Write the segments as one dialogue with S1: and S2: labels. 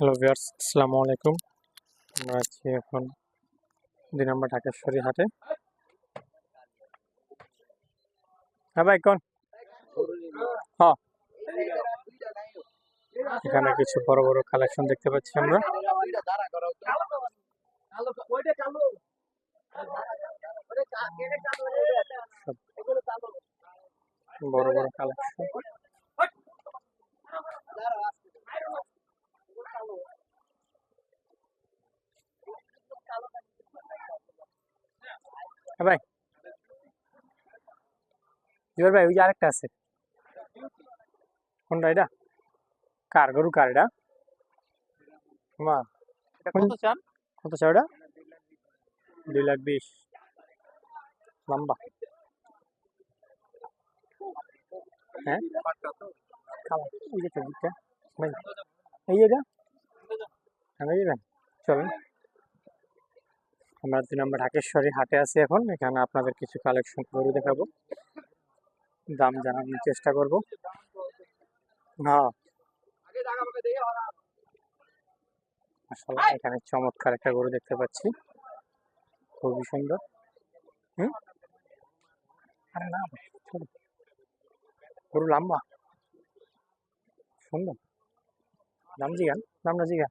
S1: Hello viewers আসসালামু আলাইকুম। আমরা আছি এখন দুই নম্বর ঢাকেশ্বরী হাটে। হ্যাঁ ভাই, কোন? হ্যাঁ এখানে কিছু বড় বড় কালেকশন দেখতে পাচ্ছি আমরা। বড় বড় কালেকশন ভাই। জুয়ার ভাই ওই যে আরেকটা আছে। কোনটা এটা? কার? গরু কার এটা? মা।
S2: কত চান?
S1: কত চাও এটা? দুই লাখ বিশ। লম্বা। হ্যাঁ। এই যে দিকটা এই এটা। হ্যাঁ চলেন। আমরা দুই নম্বর ঢাকেশ্বরী হাটে আছি এখন। এখানে আপনাদের কিছু কালেকশন গরু দেখাবো। দাম জানানোর চেষ্টা করব। হ্যাঁ। আসলে এখানে চমৎকার একটা গরু দেখতে পাচ্ছি। খুবই সুন্দর। হুম? গরু লম্বা। সুন্দর। দাম জিগান দামটা জিগান।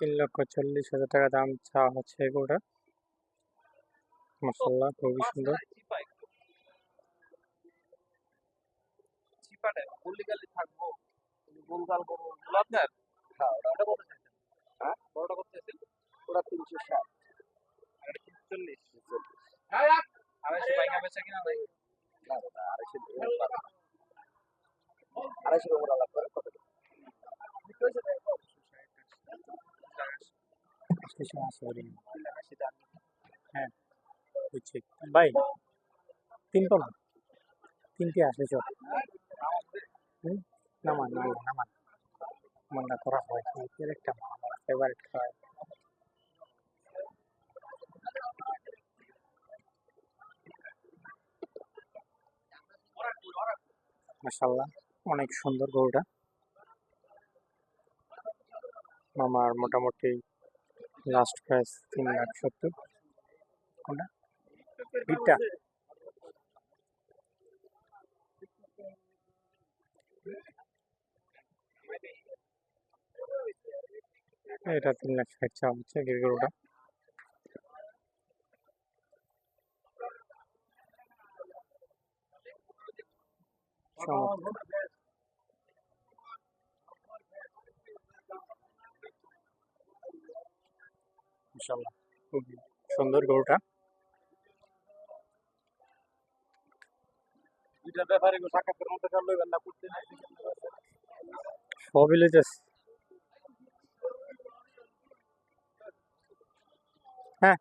S1: তিন লক্ষ চল্লিশ হাজার টাকা দাম চাওয়া হচ্ছে এগুলোটা। মশলা খুবই সুন্দর।
S2: হ্যাঁ হ্যাঁ আড়াইশো আড়াইশো
S1: আছে হ্যাঁ তিনটে আসবে চল নামান নামান একটা আমার ফেভারিট অনেক সুন্দর গরুটা। মামার মোটামুটি লাস্ট প্রাইস তিন লাখ সত্তর কোনটা এটা তিন লাখ ষাট চা হচ্ছে গিরগরুটা চমৎকার মাশাআল্লাহ। খুব সুন্দর গরুটা। সবই লইতেছে হ্যাঁ।